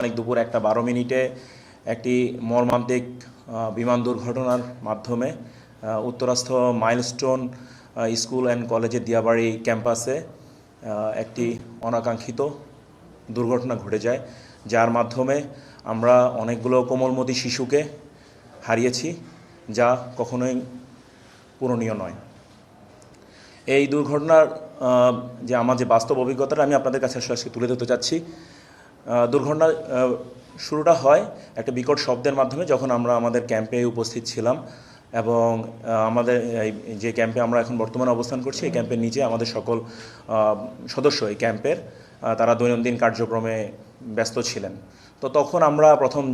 অনেক দুপুর একটা বারো মিনিটে একটি মর্মান্তিক বিমান দুর্ঘটনার মাধ্যমে উত্তরাস্থ মাইলস্টোন স্কুল অ্যান্ড কলেজের দিয়াবাড়ি ক্যাম্পাসে একটি অনাকাঙ্ক্ষিত দুর্ঘটনা ঘটে যায়, যার মাধ্যমে আমরা অনেকগুলো কোমলমতি শিশুকে হারিয়েছি, যা কখনোই পূরণীয় নয়। এই দুর্ঘটনার যে আমার যে বাস্তব অভিজ্ঞতাটা আমি আপনাদের কাছে আসলে তুলে ধরতে চাচ্ছি আহ, শুরুটা হয় একটা বিকট শব্দের মাধ্যমে যখন আমরা আমাদের ক্যাম্পে উপস্থিত ছিলাম এবং আমাদের এই যে ক্যাম্পে আমরা এখন বর্তমানে অবস্থান করছি এই ক্যাম্পের নিচে আমাদের সকল সদস্য এই ক্যাম্পের তারা দৈনন্দিন কার্যক্রমে ব্যস্ত ছিলেন। তো তখন আমরা প্রথম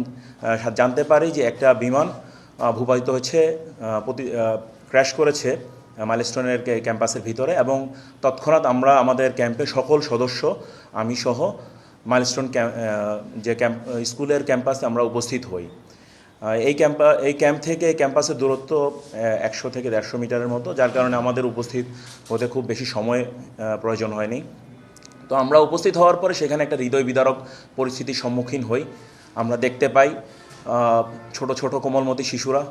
জানতে পারি যে একটা বিমান ভূপাতিত হচ্ছে প্রতি ক্র্যাশ করেছে মাইলস্টোনের ক্যাম্পাসের ভিতরে এবং তৎক্ষণাৎ আমরা আমাদের ক্যাম্পের সকল সদস্য আমি সহ মাইলস্টোন ক্যাম্প যে ক্যাম্প স্কুলের ক্যাম্পাসে আমরা উপস্থিত হই। এই ক্যাম্পা এই ক্যাম্প থেকে ক্যাম্পাসের দূরত্ব একশো থেকে দেড়শো মিটারের মতো, যার কারণে আমাদের উপস্থিত হতে খুব বেশি সময় প্রয়োজন হয়নি। তো আমরা উপস্থিত হওয়ার পরে সেখানে একটা হৃদয় বিদারক পরিস্থিতির সম্মুখীন হই। আমরা দেখতে পাই ছোট ছোট কোমলমতি শিশুরা,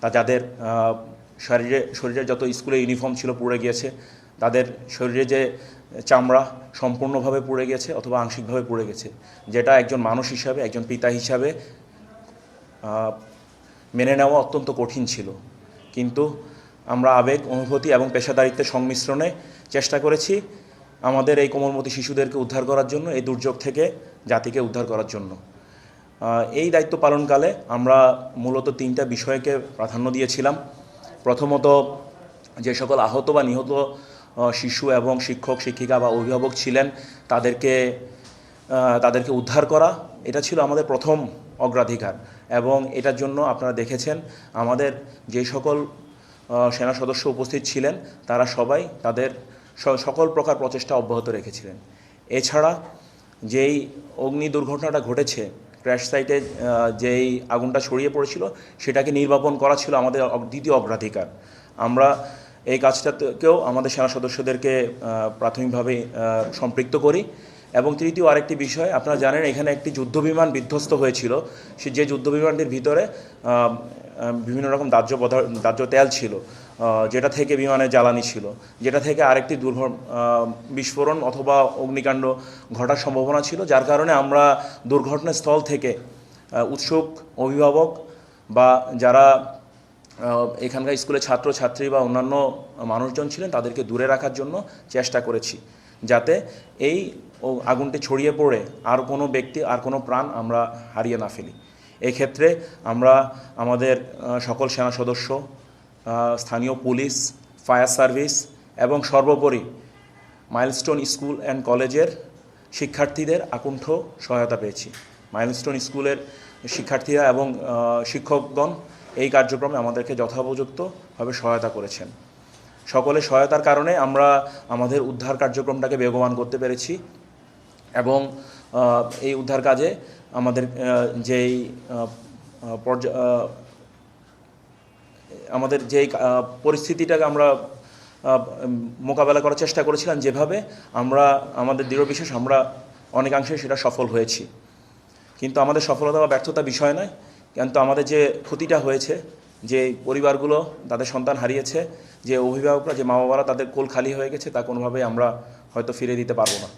তা যাদের শরীরে, শরীরের যত স্কুলে ইউনিফর্ম ছিল পুড়ে গিয়েছে, তাদের শরীরে যে চামড়া সম্পূর্ণভাবে পুড়ে গেছে অথবা আংশিকভাবে পুড়ে গেছে। যেটা একজন মানুষ হিসাবে, একজন পিতা হিসাবে মেনে নেওয়া অত্যন্ত কঠিন ছিল। কিন্তু আমরা আবেগ, অনুভূতি এবং পেশাদারিত্বের সংমিশ্রণে চেষ্টা করেছি আমাদের এই কোমলমতি শিশুদেরকে উদ্ধার করার জন্য, এই দুর্যোগ থেকে জাতিকে উদ্ধার করার জন্য। এই দায়িত্ব পালনকালে আমরা মূলত তিনটা বিষয়কে প্রাধান্য দিয়েছিলাম। প্রথমত, যে সকল আহত বা নিহত শিশু এবং শিক্ষক, শিক্ষিকা বা অভিভাবক ছিলেন, তাদেরকে তাদেরকে উদ্ধার করা। এটা ছিল আমাদের প্রথম অগ্রাধিকার এবং এটার জন্য আপনারা দেখেছেন, আমাদের যে সকল সেনা সদস্য উপস্থিত ছিলেন, তারা সবাই তাদের সকল প্রকার প্রচেষ্টা অব্যাহত রেখেছিলেন। এছাড়া যেই অগ্নি দুর্ঘটনাটা ঘটেছে, ক্র্যাশ সাইটে যেই আগুনটা ছড়িয়ে পড়েছিল, সেটাকে নির্বাপন করা ছিল আমাদের দ্বিতীয় অগ্রাধিকার। আমরা এই কাজটাতেও আমাদের সেনা সদস্যদেরকে প্রাথমিকভাবে সম্পৃক্ত করি। এবং তৃতীয় আরেকটি বিষয়, আপনারা জানেন এখানে একটি যুদ্ধবিমান বিধ্বস্ত হয়েছিল। সে যে যুদ্ধবিমানটির ভিতরে বিভিন্ন রকম দাহ্য পদার্থ, দাহ্য তেল ছিল যেটা থেকে বিমানে জ্বালানি ছিল, যেটা থেকে আরেকটি দুর্ঘ বিস্ফোরণ অথবা অগ্নিকাণ্ড ঘটার সম্ভাবনা ছিল, যার কারণে আমরা দুর্ঘটনাস্থল থেকে উৎসুক, অভিভাবক বা যারা এখানকার স্কুলের ছাত্র ছাত্রী বা অন্যান্য মানুষজন ছিলেন, তাদেরকে দূরে রাখার জন্য চেষ্টা করেছি। যাতে এই আগুনটি ছড়িয়ে পড়ে, আর কোনো ব্যক্তি, আর কোনো প্রাণ আমরা হারিয়ে না ফেলি। এই ক্ষেত্রে আমরা আমাদের সকল সেনা সদস্য স্থানীয় পুলিশ, ফায়ার সার্ভিস এবং সর্বোপরি মাইলস্টোন স্কুল অ্যান্ড কলেজের শিক্ষার্থীদের আকুণ্ঠ সহায়তা পেয়েছি। মাইলস্টোন স্কুলের শিক্ষার্থীরা এবং শিক্ষকগণ এই কার্যক্রমে আমাদেরকে যথোপযুক্তভাবে সহায়তা করেছেন। সকলের সহায়তার কারণে আমরা আমাদের উদ্ধার কার্যক্রমটাকে বেগবান করতে পেরেছি এবং এই উদ্ধার কাজে আমাদের যেই আমাদের যেই পরিস্থিতিটাকে আমরা মোকাবেলা করার চেষ্টা করেছিলাম যেভাবে আমরা, আমাদের দৃঢ় বিশ্বাস আমরা অনেকাংশে সেটা সফল হয়েছি। কিন্তু আমাদের সফলতা বা ব্যর্থতা বিষয় নয়। কিন্তু আমাদের যে ক্ষতিটা হয়েছে, যে পরিবারগুলো তাদের সন্তান হারিয়েছে, যে অভিভাবকরা, যে মা বাবারা তাদের কোল খালি হয়ে গেছে, তা কোনোভাবেই আমরা হয়তো ফিরে দিতে পারব না।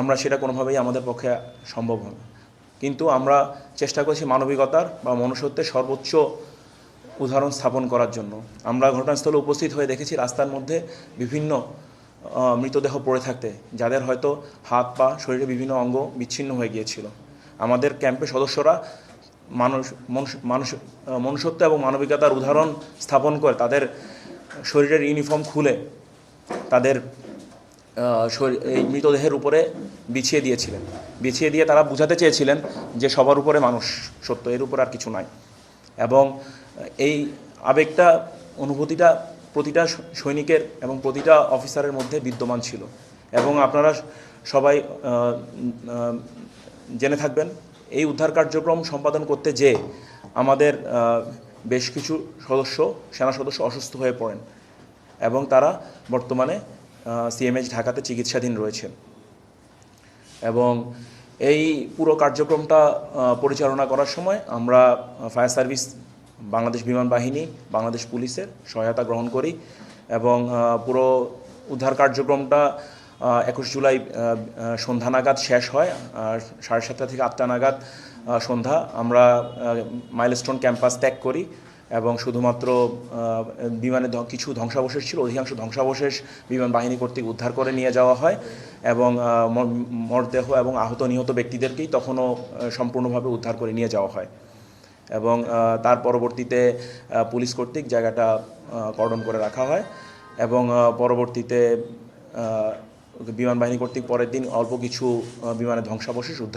আমরা সেটা কোনোভাবেই আমাদের পক্ষে সম্ভব হবে কিন্তু আমরা চেষ্টা করছি মানবিকতার বা মনুষ্যত্বের সর্বোচ্চ উদাহরণ স্থাপন করার জন্য। আমরা ঘটনাস্থলে উপস্থিত হয়ে দেখেছি, রাস্তার মধ্যে বিভিন্ন মৃতদেহ পড়ে থাকতে, যাদের হয়তো হাত, পা, শরীরে বিভিন্ন অঙ্গ বিচ্ছিন্ন হয়ে গিয়েছিল। আমাদের ক্যাম্পের সদস্যরা মানুষ মানুষ মনুষ্যত্ব এবং মানবিকতার উদাহরণ স্থাপন করে, তাদের শরীরের ইউনিফর্ম খুলে তাদের এই মৃতদেহের উপরে বিছিয়ে দিয়েছিলেন। বিছিয়ে দিয়ে তারা বুঝাতে চেয়েছিলেন যে সবার উপরে মানুষ, সত্য, এর উপর আর কিছু নাই। এবং এই আবেগটা, অনুভূতিটা প্রতিটা সৈনিকের এবং প্রতিটা অফিসারের মধ্যে বিদ্যমান ছিল। এবং আপনারা সবাই জেনে থাকবেন এই উদ্ধার কার্যক্রম সম্পাদন করতে যে আমাদের বেশ কিছু সদস্য, সেনা সদস্য অসুস্থ হয়ে পড়েন এবং তারা বর্তমানে সিএমএইচ ঢাকাতে চিকিৎসাধীন রয়েছেন। এবং এই পুরো কার্যক্রমটা পরিচালনা করার সময় আমরা ফায়ার সার্ভিস, বাংলাদেশ বিমান বাহিনী, বাংলাদেশ পুলিশের সহায়তা গ্রহণ করি এবং পুরো উদ্ধার কার্যক্রমটা একুশ জুলাই সন্ধ্যা নাগাদ শেষ হয়, আর সাড়ে সাতটা থেকে আটটা নাগাদ সন্ধ্যা আমরা মাইলস্টোন ক্যাম্পাস ত্যাগ করি এবং শুধুমাত্র বিমানে কিছু ধ্বংসাবশেষ ছিল, অধিকাংশ ধ্বংসাবশেষ বিমান বাহিনী কর্তৃক উদ্ধার করে নিয়ে যাওয়া হয় এবং মরদেহ এবং আহত নিহত ব্যক্তিদেরকেই তখনও সম্পূর্ণভাবে উদ্ধার করে নিয়ে যাওয়া হয় এবং তার পরবর্তীতে পুলিশ কর্তৃক জায়গাটা কর্ডন করে রাখা হয় এবং পরবর্তীতে বিমান বাহিনী কর্তৃক পরের দিন অল্প কিছু বিমানের ধ্বংসাবশেষ উদ্ধার